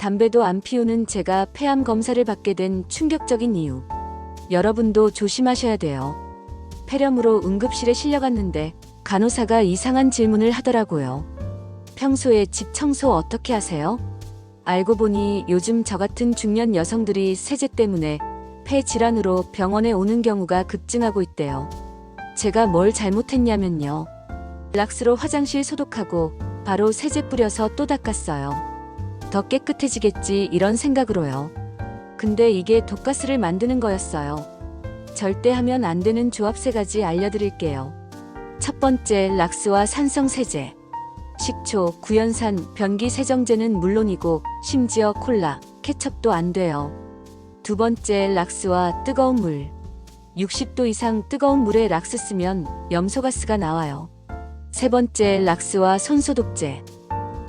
담배도 안 피우는 제가 폐암 검사를 받게 된 충격적인 이유. 여러분도 조심하셔야 돼요. 폐렴으로 응급실에 실려갔는데 간호사가 이상한 질문을 하더라고요. 평소에 집 청소 어떻게 하세요? 알고 보니 요즘 저 같은 중년 여성들이 세제 때문에 폐 질환으로 병원에 오는 경우가 급증하고 있대요. 제가 뭘 잘못했냐면요. 락스로 화장실 소독하고 바로 세제 뿌려서 또 닦았어요. 더 깨끗해지겠지 이런 생각으로요. 근데 이게 독가스를 만드는 거였어요. 절대 하면 안 되는 조합 세 가지 알려드릴게요. 첫 번째, 락스와 산성 세제. 식초, 구연산, 변기 세정제는 물론이고 심지어 콜라, 케첩도 안 돼요. 두 번째, 락스와 뜨거운 물. 60도 이상 뜨거운 물에 락스 쓰면 염소가스가 나와요. 세 번째, 락스와 손소독제.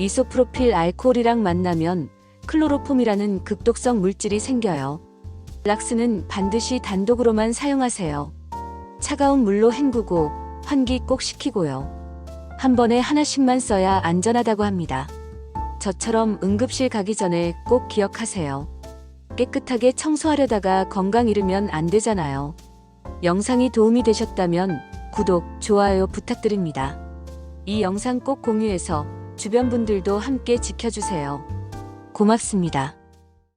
이소프로필 알코올이랑 만나면 클로로폼이라는 극독성 물질이 생겨요. 락스는 반드시 단독으로만 사용하세요. 차가운 물로 헹구고 환기 꼭 시키고요. 한 번에 하나씩만 써야 안전하다고 합니다. 저처럼 응급실 가기 전에 꼭 기억하세요. 깨끗하게 청소하려다가 건강 잃으면 안 되잖아요. 영상이 도움이 되셨다면 구독, 좋아요 부탁드립니다. 이 영상 꼭 공유해서 주변 분들도 함께 지켜주세요. 고맙습니다.